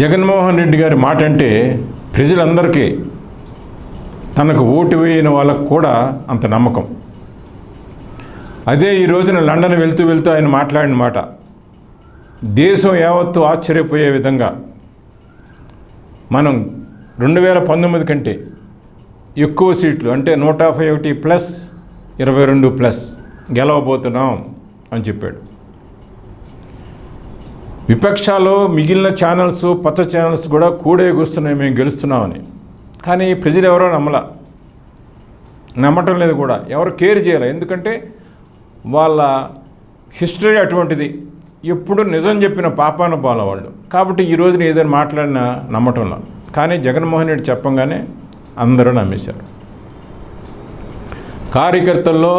జగన్మోహన్ రెడ్డి గారి మాట అంటే ప్రజలందరికీ తనకు ఓటు వేయని వాళ్ళకు కూడా అంత నమ్మకం. అదే ఈ రోజున లండన్ వెళ్తూ వెళ్తూ ఆయన మాట్లాడిన మాట. దేశం యావత్తు ఆశ్చర్యపోయే విధంగా మనం రెండు వేల పంతొమ్మిది కంటే ఎక్కువ సీట్లు అంటే నూట యాభై ఒకటి ప్లస్ ఇరవై రెండు ప్లస్ గెలవబోతున్నాం అని చెప్పాడు. విపక్షాలు మిగిలిన ఛానల్స్ పచ్చ ఛానల్స్ కూడా కూడే కూస్తున్నాయి మేము గెలుస్తున్నామని. కానీ ప్రజలు ఎవరో నమ్మల. నమ్మటం లేదు కూడా. ఎవరు కేర్ చేయాలి ఎందుకంటే వాళ్ళ హిస్టరీ అటువంటిది. ఎప్పుడు నిజం చెప్పిన పాపాను పాల వాళ్ళు. కాబట్టి ఈ రోజున ఏదైనా మాట్లాడినా నమ్మటంలో కానీ జగన్మోహన్ రెడ్డి చెప్పంగానే అందరూ నమ్మేశారు. కార్యకర్తల్లో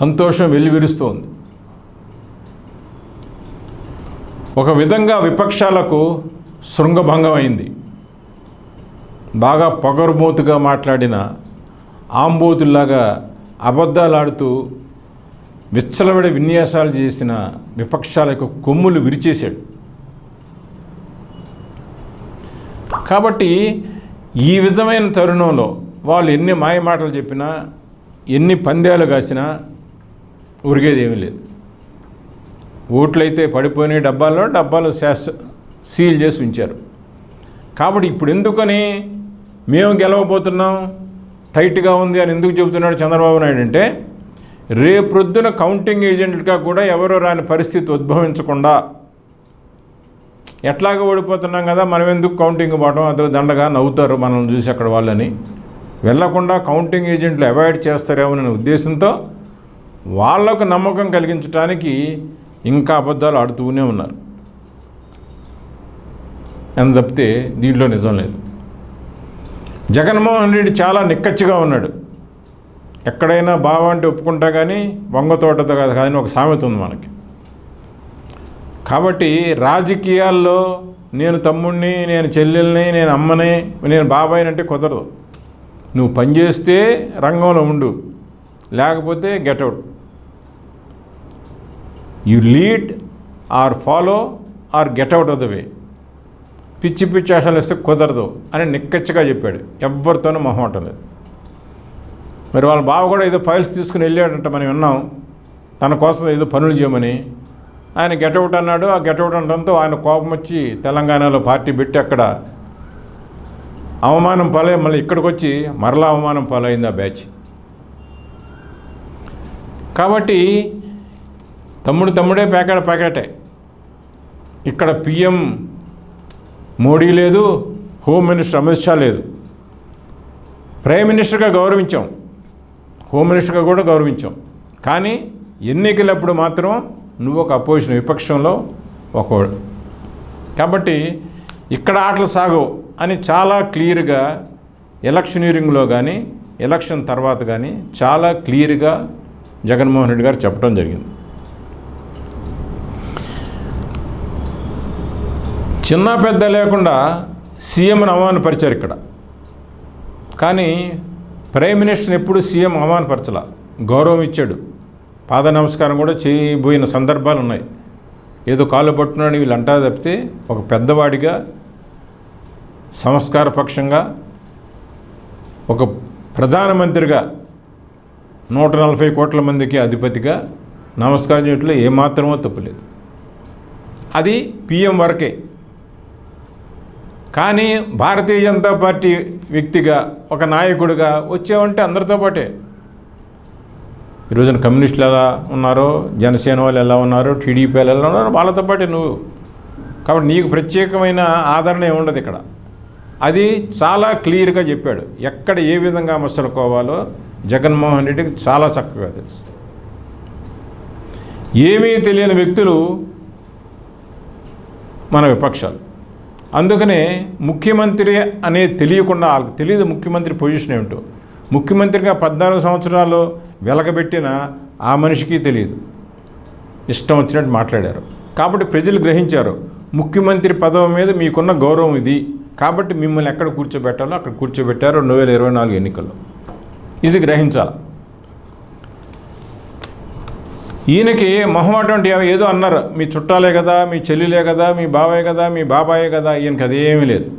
సంతోషం వెల్లివిరుస్తోంది. ఒక విధంగా విపక్షాలకు శృంగభంగం అయింది బాగా పొగరుమూతుగా మాట్లాడిన ఆంబోతుల్లాగా అబద్ధాలాడుతూ విచ్చలవిడ విన్యాసాలు చేసిన విపక్షాలకు కొమ్ములు విరిచేశాడు. కాబట్టి ఈ విధమైన తరుణంలో వాళ్ళు ఎన్ని మాయమాటలు చెప్పినా ఎన్ని పందేలు కాసినా ఉరిగేది ఏమీ లేదు. ఓట్లయితే పడిపోయిన డబ్బాల్లో డబ్బాలు సీల్ చేసి ఉంచారు. కాబట్టి ఇప్పుడు ఎందుకని మేము గెలవబోతున్నాం టైట్గా ఉంది అని ఎందుకు చెబుతున్నాడు చంద్రబాబు నాయుడు అంటే రేపొద్దున కౌంటింగ్ ఏజెంట్లుగా కూడా ఎవరో రాని పరిస్థితి ఉద్భవించకుండా ఎట్లాగ ఓడిపోతున్నాం కదా మనం ఎందుకు కౌంటింగ్ పోవడం అదో దండగా నవ్వుతారు మనల్ని చూసి అక్కడ వాళ్ళని. వెళ్ళకుండా కౌంటింగ్ ఏజెంట్లు అవాయిడ్ చేస్తారేమోననే ఉద్దేశంతో వాళ్ళకు నమ్మకం కలిగించడానికి ఇంకా అబద్ధాలు ఆడుతూనే ఉన్నారు. అని తప్పితే దీంట్లో నిజం లేదు. జగన్మోహన్ రెడ్డి చాలా నిక్కచ్చిగా ఉన్నాడు. ఎక్కడైనా బావ అంటే ఒప్పుకుంటా కానీ వంగ తోటతో కాదు కానీ ఒక సామెత ఉంది మనకి. కాబట్టి రాజకీయాల్లో నేను తమ్ముడిని నేను చెల్లెల్ని నేను అమ్మని నేను బాబాయిని అంటే కుదరదు. నువ్వు పనిచేస్తే రంగంలో ఉండు. లేకపోతే get out you lead or follow or get out of the way. పిచ్చి పిచ్చి ఆశలు వేస్తే కుదరదు అని నిక్కచ్చిగా చెప్పాడు. ఎవరితోనూ మొహమాటం లేదు. మరి వాళ్ళ బావ కూడా ఏదో ఫైల్స్ తీసుకుని వెళ్ళాడంట మనం విన్నాం. తన కోసం ఏదో పనులు చేయమని. ఆయన గెటౌట్ అన్నాడు. ఆ గెటౌట్ అనడంతో ఆయన కోపం వచ్చి తెలంగాణలో పార్టీ పెట్టి అక్కడ అవమానం పాలై మళ్ళీ ఇక్కడికి వచ్చి మరలా అవమానం పాలైంది ఆ బ్యాచ్. కాబట్టి తమ్ముడు తమ్ముడే ప్యాకెట్ ప్యాకెటే. ఇక్కడ పిఎం మోడీ లేదు హోమ్ మినిస్టర్ అమిత్ షా లేదు. ప్రైమ్ మినిస్టర్గా గౌరవించాం హోమ్ మినిస్టర్గా కూడా గౌరవించాం. కానీ ఎన్నికలప్పుడు మాత్రం నువ్వు ఒక అపోజిషన్ విపక్షంలో ఒకడు కాబట్టి ఇక్కడ ఆటలు సాగవు అని చాలా క్లియర్గా ఎలక్షనీరింగ్లో కానీ ఎలక్షన్ తర్వాత కానీ చాలా క్లియర్గా జగన్మోహన్ రెడ్డి గారు చెప్పడం జరిగింది. చిన్న పెద్ద లేకుండా సీఎంను అవమానపరిచారు ఇక్కడ. కానీ ప్రైమ్ మినిస్టర్ని ఎప్పుడు సీఎం అవమానపరచలా. గౌరవం ఇచ్చాడు. పాద నమస్కారం కూడా చేయబోయిన సందర్భాలు ఉన్నాయి. ఏదో కాళ్ళు పట్టున్నాడని వీళ్ళు అంటా తప్పితే ఒక పెద్దవాడిగా సంస్కార పక్షంగా ఒక ప్రధానమంత్రిగా నూట నలభై కోట్ల మందికి అధిపతిగా నమస్కారం చేయట్లో ఏమాత్రమో తప్పులేదు అది పిఎం వరకే. కానీ భారతీయ జనతా పార్టీ వ్యక్తిగా ఒక నాయకుడిగా వచ్చావంటే అందరితో పాటే. ఈ రోజున కమ్యూనిస్టులు ఎలా ఉన్నారో జనసేన వాళ్ళు ఎలా ఉన్నారో టీడీపీ వాళ్ళు ఎలా ఉన్నారో వాళ్ళతో పాటే నువ్వు. కాబట్టి నీకు ప్రత్యేకమైన ఆదరణ ఏమి ఉండదు ఇక్కడ. అది చాలా క్లియర్గా చెప్పాడు. ఎక్కడ ఏ విధంగా మసలుకోవాలో జగన్మోహన్ రెడ్డికి చాలా చక్కగా తెలుసు. ఏమీ తెలియని వ్యక్తులు మన విపక్షాలు. అందుకనే ముఖ్యమంత్రి అనే తెలియకుండా వాళ్ళకి తెలియదు ముఖ్యమంత్రి పొజిషన్ ఏమిటో. ముఖ్యమంత్రిగా పద్నాలుగు సంవత్సరాలు వెలగబెట్టిన ఆ మనిషికి తెలియదు. ఇష్టం వచ్చినట్టు మాట్లాడారు. కాబట్టి ప్రజలు గ్రహించారు ముఖ్యమంత్రి పదవి మీద మీకున్న గౌరవం ఇది. కాబట్టి మిమ్మల్ని ఎక్కడ కూర్చోబెట్టాలో అక్కడ కూర్చోబెట్టారు రెండు వేల ఇరవై నాలుగు ఎన్నికల్లో. ఇది గ్రహించాలి. ఈయనకి మొహమాటం అంటే ఏదో అన్నారు. మీ చుట్టాలే కదా మీ చెల్లిలే కదా మీ బాబాయ్ కదా మీ బాబాయే కదా ఈయనకి అదేమీ లేదు.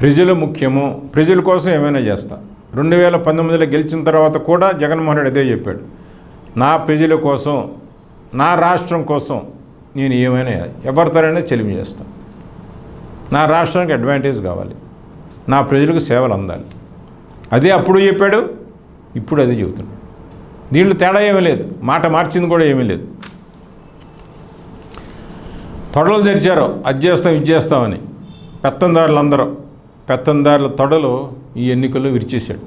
ప్రజలు ముఖ్యము. ప్రజల కోసం ఏమైనా చేస్తా. రెండు వేల పంతొమ్మిదిలో గెలిచిన తర్వాత కూడా జగన్మోహన్ రెడ్డి అదే చెప్పాడు. నా ప్రజల కోసం నా రాష్ట్రం కోసం నేను ఏమైనా ఎవరితోనైనా చెలిమి చేస్తాను నా రాష్ట్రానికి అడ్వాంటేజ్ కావాలి. నా ప్రజలకు సేవలు అందాలి. అదే అప్పుడు చెప్పాడు ఇప్పుడు అదే చెబుతున్నాడు. దీంట్లో తేడా ఏమీ లేదు. మాట మార్చింది కూడా ఏమీ లేదు. తొడలు తెరిచారు. అది చేస్తాం ఇది చేస్తామని పెత్తందారులు అందరూ పెత్తందారుల తొడలు ఈ ఎన్నికల్లో విరిచేశాడు.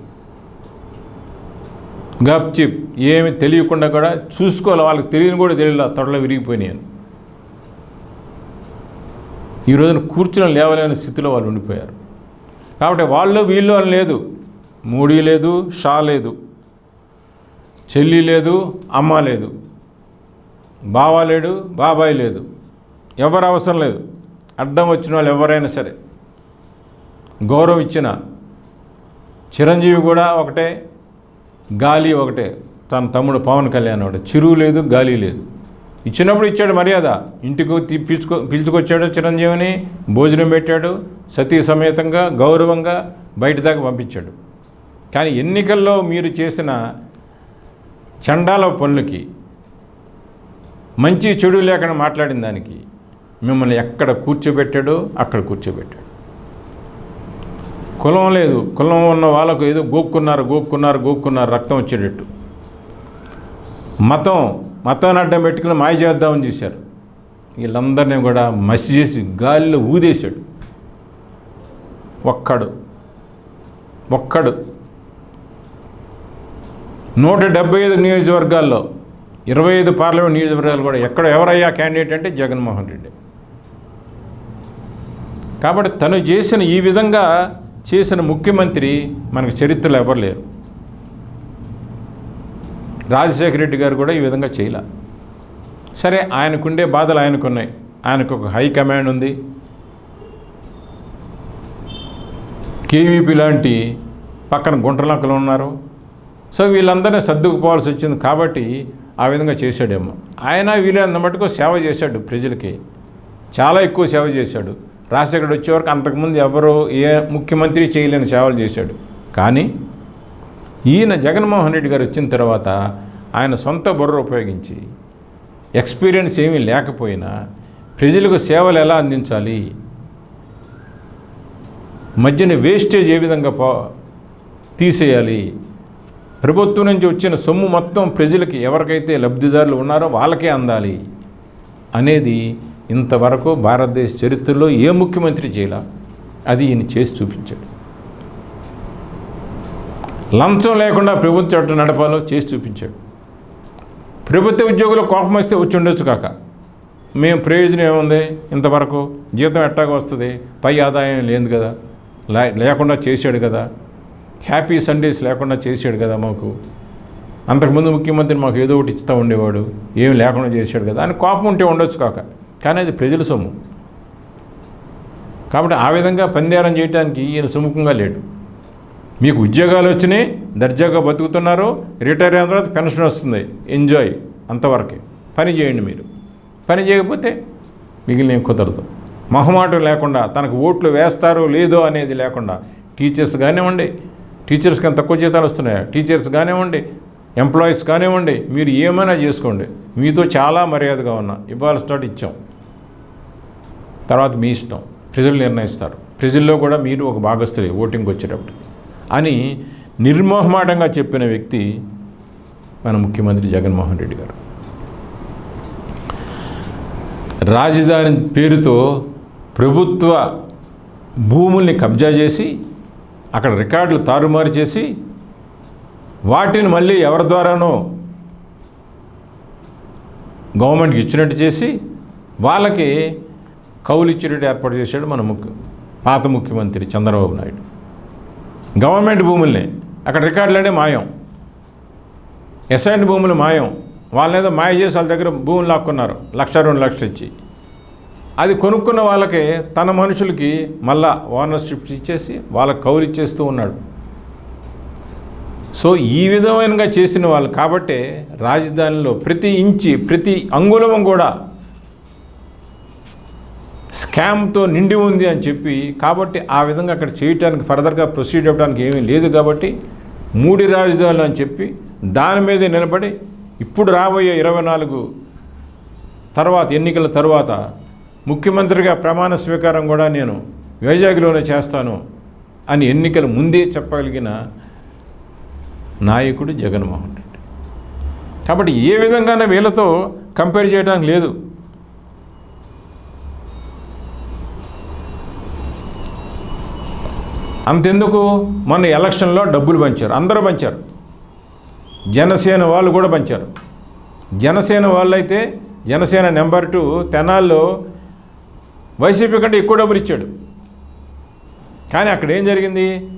గప్ చిప్ ఏమి తెలియకుండా కూడా చూసుకోవాలి. వాళ్ళకి తెలియని కూడా తెలియలే తొడలు విరిగిపోయినాయి ఈ రోజున కూర్చుని లేవలేని స్థితిలో వాళ్ళు ఉండిపోయారు. కాబట్టి వాళ్ళు వీళ్ళు అని లేదు. మూడీ లేదు షా లేదు. చెల్లి లేదు అమ్మ లేదు. బావ లేడు బాబాయ్ లేదు. ఎవరు అవసరం లేదు. అడ్డం వచ్చిన వాళ్ళు ఎవరైనా సరే. గౌరవం ఇచ్చిన చిరంజీవి కూడా ఒకటే గాలి ఒకటే. తన తమ్ముడు పవన్ కళ్యాణ్ ఒకటే. చిరువు లేదు గాలి లేదు. ఇచ్చినప్పుడు ఇచ్చాడు మర్యాద. ఇంటికి పిలుచుకో పిలుచుకొచ్చాడు చిరంజీవిని భోజనం పెట్టాడు సతీ సమేతంగా గౌరవంగా బయట దాకా పంపించాడు. కానీ ఎన్నికల్లో మీరు చేసిన చండాల పనులకి మంచి చెడు లేకుండా మాట్లాడిన దానికి మిమ్మల్ని ఎక్కడ కూర్చోబెట్టాడో అక్కడ కూర్చోబెట్టాడు. కులం లేదు కులం ఉన్న వాళ్ళకు ఏదో గోక్కున్నారు గోక్కున్నారు గోక్కున్నారు రక్తం వచ్చేటట్టు. మతం మతాన్ని అడ్డం పెట్టుకుని మాయ చేద్దామని చూశారు. వీళ్ళందరినీ కూడా మసి చేసి గాలిలో ఊదేశాడు. ఒక్కడు ఒక్కడు నూట డెబ్బై ఐదు నియోజకవర్గాల్లో ఇరవై ఐదు పార్లమెంట్ నియోజకవర్గాలు కూడా ఎక్కడ ఎవరయ్యా క్యాండిడేట్ అంటే జగన్మోహన్ రెడ్డి. కాబట్టి తను చేసిన ఈ విధంగా చేసిన ముఖ్యమంత్రి మనకు చరిత్రలో ఎవరు లేరు. రాజశేఖర రెడ్డి గారు కూడా ఈ విధంగా చేయలే. సరే ఆయనకుండే బాధలు ఆయనకున్నాయి. ఆయనకు ఒక హై కమాండ్ ఉంది. కేవీపీ లాంటి పక్కన గుంటలంకలు ఉన్నారు. సో వీళ్ళందరినీ సర్దుకుపోవాల్సి వచ్చింది కాబట్టి ఆ విధంగా చేశాడేమో. ఆయన వీళ్ళంత మటుకు సేవ చేశాడు ప్రజలకి. చాలా ఎక్కువ సేవ చేశాడు. రాజశేఖర్ వచ్చేవరకు అంతకుముందు ఎవరు ఏ ముఖ్యమంత్రి చేయలేని సేవలు చేశాడు. కానీ ఈయన జగన్మోహన్ రెడ్డి గారు వచ్చిన తర్వాత ఆయన సొంత బుర్ర ఉపయోగించి ఎక్స్పీరియన్స్ ఏమీ లేకపోయినా ప్రజలకు సేవలు ఎలా అందించాలి? మధ్యన వేస్టేజ్ ఏ విధంగా పో తీసేయాలి? ప్రభుత్వం నుంచి వచ్చిన సొమ్ము మొత్తం ప్రజలకి ఎవరికైతే లబ్ధిదారులు ఉన్నారో వాళ్ళకే అందాలి అనేది ఇంతవరకు భారతదేశ చరిత్రలో ఏ ముఖ్యమంత్రి చేయాల? అది ఈయన చేసి చూపించాడు. లంచం లేకుండా ప్రభుత్వం ఎటు నడపాలో చేసి చూపించాడు. ప్రభుత్వ ఉద్యోగులు కోపం వస్తే వచ్చి ఉండొచ్చు కాక. మేము ప్రయోజనం ఏముంది? ఇంతవరకు జీతం ఎట్టాగా వస్తుంది? పై ఆదాయం లేదు కదా. లే లేకుండా చేశాడు కదా. హ్యాపీ సండేస్ లేకుండా చేశాడు కదా మాకు. అంతకుముందు ముఖ్యమంత్రి మాకు ఏదో ఒకటి ఇస్తూ ఉండేవాడు ఏం లేకుండా చేశాడు కదా అని కోపం ఉంటే ఉండొచ్చు కాక. కానీ అది ప్రజల సొమ్ము. కాబట్టి ఆ విధంగా పందేరం చేయడానికి ఈయన సుముఖంగా లేడు. మీకు ఉద్యోగాలు వచ్చినాయి దర్జాగా బతుకుతున్నారు రిటైర్ అయిన తర్వాత పెన్షన్ వస్తుంది. ఎంజాయ్ అంతవరకే. పని చేయండి మీరు. పని చేయకపోతే మిగిలిన కుదరదు. మొహమాటం లేకుండా తనకు ఓట్లు వేస్తారో లేదో అనేది లేకుండా టీచర్స్ కానివ్వండి టీచర్స్ కానీ తక్కువ జీతాలు వస్తున్నాయా? టీచర్స్ కానివ్వండి ఎంప్లాయీస్ కానివ్వండి మీరు ఏమైనా చేసుకోండి. మీతో చాలా మర్యాదగా ఉన్నా. ఇవ్వాల్సినట్టు ఇచ్చాం. తర్వాత మీ ఇష్టం. ప్రజలు నిర్ణయిస్తారు. ప్రజల్లో కూడా మీరు ఒక భాగస్తులే ఓటింగ్కి వచ్చేటప్పుడు. అని నిర్మోహమాటంగా చెప్పిన వ్యక్తి మన ముఖ్యమంత్రి జగన్మోహన్ రెడ్డి గారు. రాజధాని పేరుతో ప్రభుత్వ భూముల్ని కబ్జా చేసి అక్కడ రికార్డులు తారుమారు చేసి వాటిని మళ్ళీ ఎవరి ద్వారానో గవర్నమెంట్కి ఇచ్చినట్టు చేసి వాళ్ళకి కౌలు ఇచ్చినట్టు ఏర్పాటు చేశాడు మన ముఖ్య పాత ముఖ్యమంత్రి చంద్రబాబు నాయుడు. గవర్నమెంట్ భూముల్ని అక్కడ రికార్డులనే మాయం. ఎస్ఐన్ భూములు మాయం. వాళ్ళనేదో మాయ చేసి వాళ్ళ దగ్గర భూములు లాక్కున్నారు. లక్ష రెండు లక్షలు ఇచ్చి. అది కొనుక్కున్న వాళ్ళకి తన మనుషులకి మళ్ళా ఓనర్షిప్ ఇచ్చేసి వాళ్ళకి కౌలు ఇచ్చేస్తూ ఉన్నాడు. సో ఈ విధమైనగా చేసిన వాళ్ళు కాబట్టే రాజధానిలో ప్రతి ఇంచి ప్రతి అంగుళం కూడా స్కామ్తో నిండి ఉంది అని చెప్పి కాబట్టి ఆ విధంగా అక్కడ చేయటానికి ఫర్దర్గా ప్రొసీడ్ అవ్వడానికి ఏమీ లేదు కాబట్టి మూడు రాజధానులు అని చెప్పి దాని మీదే నిలబడి ఇప్పుడు రాబోయే ఇరవై నాలుగు తర్వాత ఎన్నికల తర్వాత ముఖ్యమంత్రిగా ప్రమాణ స్వీకారం కూడా నేను వైజాగ్లోనే చేస్తాను అని ఎన్నికల ముందే చెప్పగలిగిన నాయకుడు జగన్మోహన్ రెడ్డి. కాబట్టి ఏ విధంగానే వీళ్ళతో కంపేర్ చేయడానికి లేదు. అంతెందుకు? మొన్న ఎలక్షన్లో డబ్బులు పంచారు అందరూ పంచారు. జనసేన వాళ్ళు కూడా పంచారు. జనసేన వాళ్ళైతే జనసేన నెంబర్ టూ తెనాల్లో వైసీపీ కంటే ఎక్కువ డబ్బులు ఇచ్చాడు. కానీ అక్కడ ఏం జరిగింది?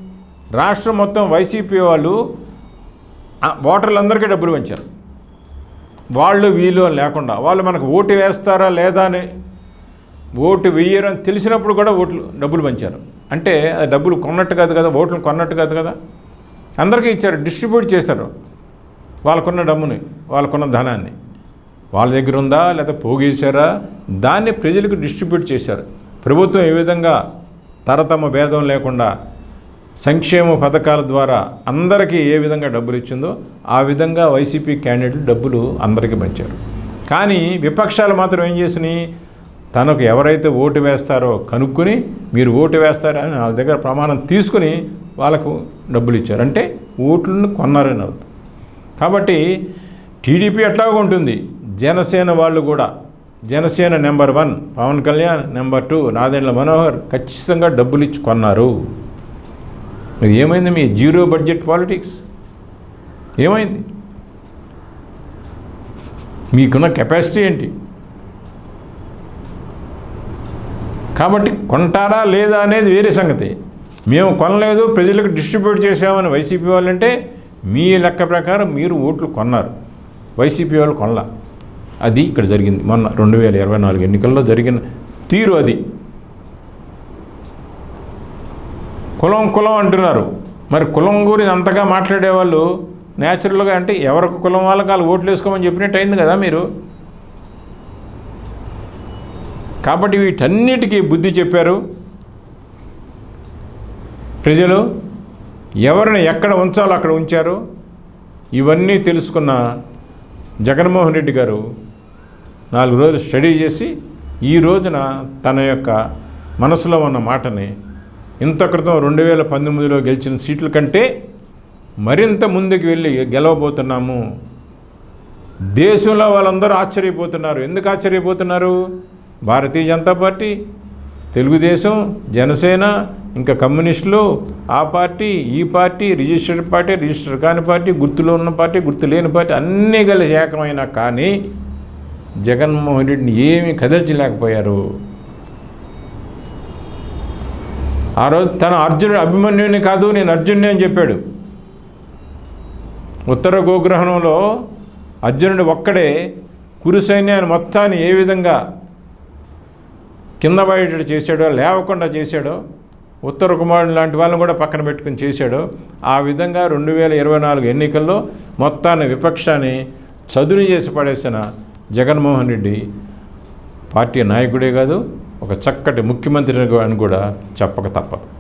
రాష్ట్రం మొత్తం వైసీపీ వాళ్ళు ఓటర్లందరికీ డబ్బులు పంచారు. వాళ్ళు వీళ్ళు అని లేకుండా. వాళ్ళు మనకు ఓటు వేస్తారా లేదా అని ఓటు వెయ్యరు అని తెలిసినప్పుడు కూడా ఓట్లు డబ్బులు పంచారు. అంటే అది డబ్బులు కొన్నట్టు కాదు కదా ఓట్లు కొన్నట్టు కాదు కదా. అందరికీ ఇచ్చారు డిస్ట్రిబ్యూట్ చేశారు. వాళ్ళకున్న డబ్బుని వాళ్ళకున్న ధనాన్ని. వాళ్ళ దగ్గర ఉందా లేదా పోగేశారా? దాన్ని ప్రజలకు డిస్ట్రిబ్యూట్ చేశారు. ప్రభుత్వం ఏ విధంగా తరతమ భేదం లేకుండా సంక్షేమ పథకాల ద్వారా అందరికీ ఏ విధంగా డబ్బులు ఇచ్చిందో ఆ విధంగా వైసీపీ క్యాండిడేట్లు డబ్బులు అందరికీ పంచారు. కానీ విపక్షాలు మాత్రం ఏం చేసినాయి? తనకు ఎవరైతే ఓటు వేస్తారో కనుక్కొని మీరు ఓటు వేస్తారని వాళ్ళ దగ్గర ప్రమాణం తీసుకుని వాళ్ళకు డబ్బులు ఇచ్చారు. అంటే ఓట్లను కొన్నారని అర్థం. కాబట్టి టీడీపీ ఎట్లాగో ఉంటుంది. జనసేన వాళ్ళు కూడా Janasena number one Pawan Kalyan number two Nadendla Manohar ఖచ్చితంగా డబ్బులు ఇచ్చి కొన్నారు. మరి ఏమైంది మీ జీరో బడ్జెట్ పాలిటిక్స్? ఏమైంది? మీకున్న కెపాసిటీ ఏంటి? కాబట్టి కొంటారా లేదా అనేది వేరే సంగతి. మేము కొనలేదు ప్రజలకు డిస్ట్రిబ్యూట్ చేసామని వైసీపీ వాళ్ళంటే మీ లెక్క ప్రకారం మీరు ఓట్లు కొన్నారు. వైసీపీ వాళ్ళు కొనలా. అది ఇక్కడ జరిగింది. మొన్న రెండు వేల ఇరవై నాలుగు ఎన్నికల్లో జరిగిన తీరు అది. కులం కులం అంటున్నారు. మరి కులం గురించి అంతగా మాట్లాడేవాళ్ళు న్యాచురల్గా అంటే ఎవరికి కులం వాళ్ళకి వాళ్ళు ఓట్లు వేసుకోమని చెప్పినట్టు అయింది కదా మీరు. కాబట్టి వీటన్నిటికీ బుద్ధి చెప్పారు. ప్రజలు ఎవరిని ఎక్కడ ఉంచాలో అక్కడ ఉంచారు. ఇవన్నీ తెలుసుకున్న జగన్మోహన్ రెడ్డి గారు నాలుగు రోజులు స్టడీ చేసి ఈ రోజున తన యొక్క మనసులో ఉన్న మాటని ఇంత క్రితం రెండు వేల పంతొమ్మిదిలో గెలిచిన సీట్ల కంటే మరింత ముందుకు వెళ్ళి గెలవబోతున్నాము. దేశంలో వాళ్ళందరూ ఆశ్చర్యపోతున్నారు. ఎందుకు ఆశ్చర్యపోతున్నారు? భారతీయ జనతా పార్టీ తెలుగుదేశం జనసేన ఇంకా కమ్యూనిస్టులు ఆ పార్టీ ఈ పార్టీ రిజిస్టర్డ్ పార్టీ రిజిస్టర్ కాని పార్టీ గుర్తులో ఉన్న పార్టీ గుర్తు లేని పార్టీ అన్నీ కలిసి ఏకమైనా కానీ జగన్మోహన్ రెడ్డిని ఏమీ కదల్చలేకపోయారు. ఆ రోజు తన అర్జునుడు అభిమన్యుని కాదు నేను అర్జునుని అని చెప్పాడు. ఉత్తర గోగ్రహణంలో అర్జునుడు ఒక్కడే కురు సైన్యాన్ని మొత్తాన్ని ఏ విధంగా కింద పడేటట్టు చేశాడో లేవకుండా చేశాడో ఉత్తర కుమారుడు లాంటి వాళ్ళని కూడా పక్కన పెట్టుకుని చేశాడో. ఆ విధంగా రెండు వేల ఇరవై నాలుగు ఎన్నికల్లో మొత్తాన్ని విపక్షాన్ని చదును చేసి పడేసిన జగన్మోహన్ రెడ్డి పార్టీ నాయకుడే కాదు ఒక చక్కటి ముఖ్యమంత్రి అని కూడా చెప్పక తప్పదు.